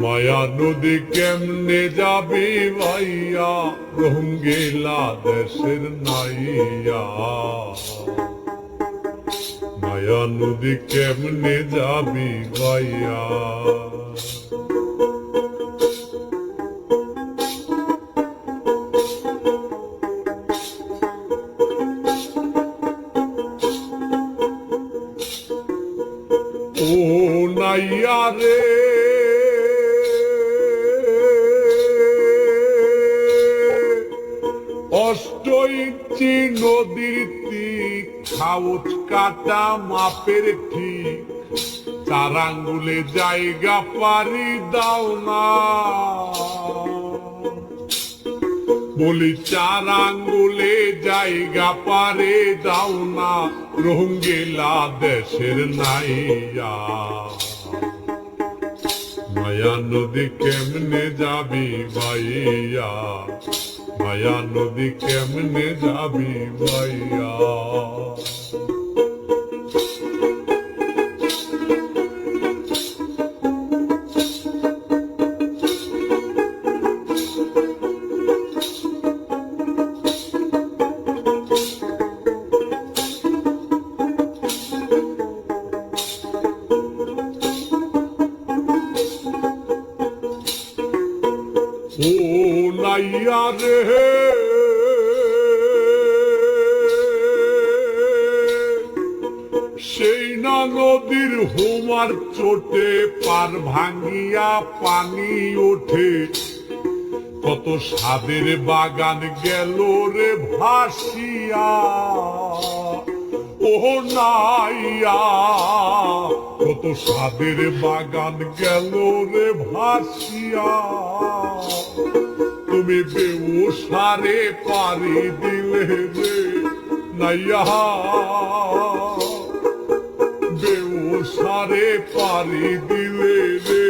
মায়া নদী কেমনে যাবি ভাইয়া রোহিঙ্গেলা দেশের নাইয়া মায়া নদী কেমনে যাবি ভাইয়া ও নাইয়া রে অষ্ট ইঞ্চি নদীর তীর খাউচ কাটা মাপের ঠিক চার আঙ্গুলে জায়গা পারি দাও না। বলি চার আঙ্গুলে জায়গা পারে দাও না, রোহিঙ্গেলা দেশের নাইয়া। মায়া নদী কেমনে যাবি ভাইয়া মায়া নদী কেমনে যাবি ভাইয়া নাইয়া রে সেই নদীর হোমার চোটে পার ভাঙ্গিয়া পানি ওঠে। কত সাদের বাগান গেল রে ভাসিয়া। ও নাইয়া, কত সাদের বাগান গেল রে ভাসিয়া। তুমি বেউসারে পারি দিলে রে, নাইয়া। বেউসারে পারি দিলে রে,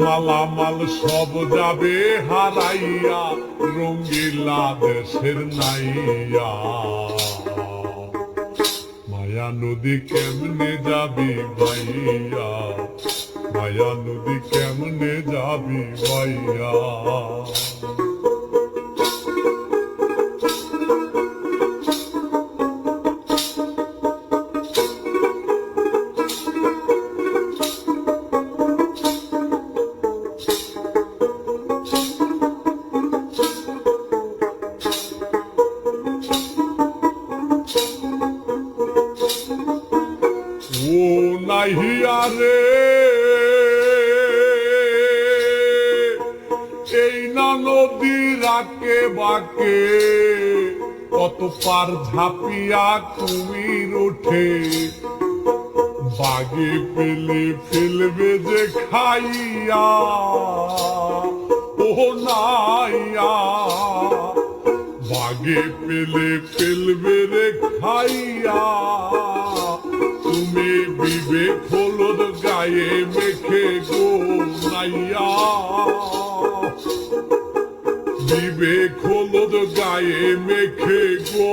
মালামাল সব যাবে হারাইয়া, রঙ্গিলা দেশের নাইয়া। মায়া নদী কেমনে যাবি ভাইয়া মায়া নদী কেমনে যাবি ভাইয়া ও নাহিয়া রে এই না নদী রাকে বাকে, কত পার ঝাপিয়া কুমির ওঠে বাগে পেলে ফেলবে যে খাইয়া ও নাইয়া। বাগে পেলে ফেলবে রে খাইয়া, তুমি বিবেক হলুদ গায়ে মেখে গো নাইয়া। বিবেক হলুদ গায়ে মেখে গো।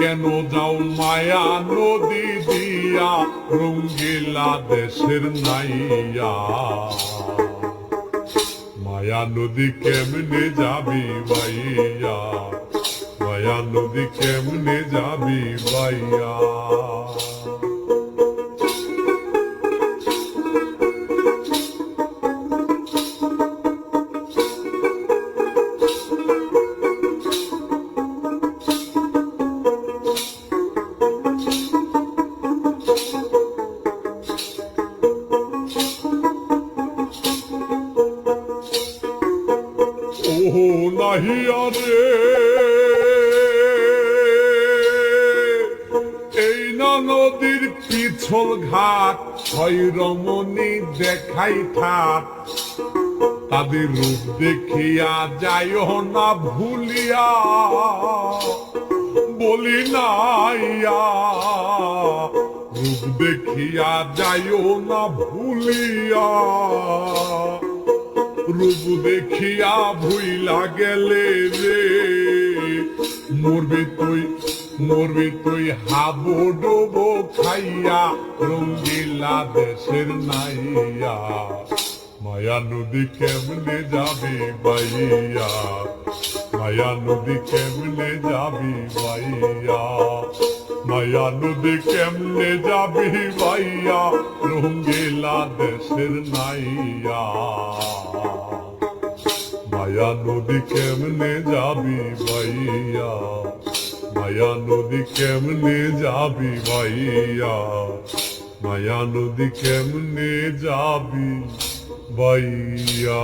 কেন যাও মায়া নদী দিয়া, রঙ্গিলা দেশের নাইয়া। মায়া নদী কেমনে যাবি ভাইয়া? মায়া নদী কেমনে যাবি ভাইয়া? নাহিয়া রে এই না নদীর পিছল ঘাট ছয় রমণী দেখাই ঠাট। তাদের রূপ দেখিয়া যাইও না ভুলিয়া, বলি নাইয়া রূপ দেখিয়া যাইও না ভুলিয়া। রূপ দেখিয়া ভুইলা গেলে রে মরবি তুই মরবি তুই হাবো ডোবো খাইয়া, রঙ্গিলা দেশের নাইয়া। মায়া নদী কেমনে যাবি বাইয়া? মায়া নদী কেমনে যাবি বাইয়া? মায়া নদী কেমনে যাবি বাইয়া? রঙ্গিলা দেশের নাইয়া মায়া নদী কেমনে যাবি ভাইয়া? মায়া নদী কেমনে যাবি ভাইয়া? মায়া নদী কেমনে যাবি ভাইয়া?